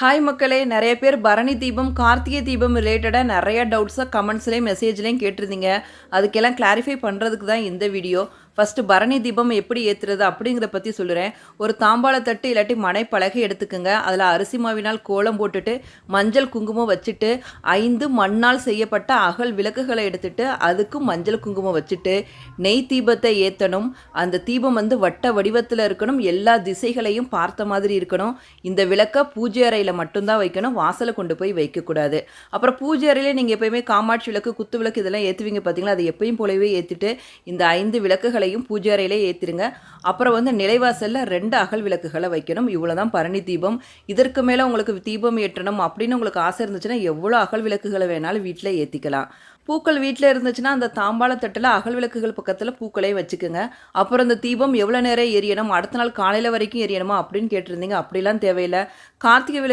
Hi மக்களே. நிறைய பேர் பரணி தீபம் கார்த்திகை தீபம் ரிலேட்டடாக நிறைய டவுட்ஸாக கமெண்ட்ஸ்லேயும் மெசேஜ்லேயும் கேட்டிருந்தீங்க. அதுக்கெல்லாம் கிளாரிஃபை பண்ணுறதுக்கு தான் இந்த வீடியோ ஃபஸ்ட்டு பரணி தீபம் எப்படி ஏற்றுறது அப்படிங்கிறத பற்றி சொல்லுறேன். ஒரு தாம்பாள தட்டு இல்லாட்டி மனைப்பலகை எடுத்துக்கோங்க. அதில் அரிசி மாவினால் கோலம் போட்டுட்டு மஞ்சள் குங்குமம் வச்சுட்டு ஐந்து மண்ணால் செய்யப்பட்ட அகல் விளக்குகளை எடுத்துட்டு அதுக்கும் மஞ்சள் குங்குமம் வச்சுட்டு நெய் தீபத்தை ஏற்றணும் அந்த தீபம் வந்து வட்ட வடிவத்தில் இருக்கணும். எல்லா திசைகளையும் பார்த்த மாதிரி இருக்கணும். இந்த விளக்கை பூஜை அறையில் மட்டும்தான் வைக்கணும். வாசலை கொண்டு போய் வைக்கக்கூடாது அப்புறம் பூஜை அறையிலே நீங்கள் எப்பயுமே காமாட்சி விளக்கு குத்து விளக்கு இதெல்லாம் ஏற்றுவீங்க பார்த்தீங்களா அதை எப்பயும் போலவே ஏற்றிட்டு இந்த ஐந்து விளக்குகளை விளக்குகளையும் பூஜை அறையிலே ஏற்றிருங்க அப்புறம் வந்து நிலைவாசலில் ரெண்டு அகல் விளக்குகளை வைக்கணும். இவ்வளோ தான் பரணி தீபம். இதற்கு மேலே உங்களுக்கு தீபம் ஏற்றணும் அப்படின்னு உங்களுக்கு ஆசை இருந்துச்சுன்னா எவ்வளோ அகல் விளக்குகளை வேணாலும் வீட்டில் ஏற்றிக்கலாம் பூக்கள் வீட்டில் இருந்துச்சுன்னா அந்த தாம்பாளத்தட்டில் அகல் விளக்குகள் பக்கத்தில் பூக்களையும் வச்சுக்கோங்க. அப்புறம் இந்த தீபம் எவ்வளோ நேரம் எரியணும்? அடுத்த நாள் காலையில் வரைக்கும் எரியணுமா அப்படின்னு கேட்டிருந்தீங்க. அப்படிலாம் தேவையில்லை. கார்த்திகை விளக்கு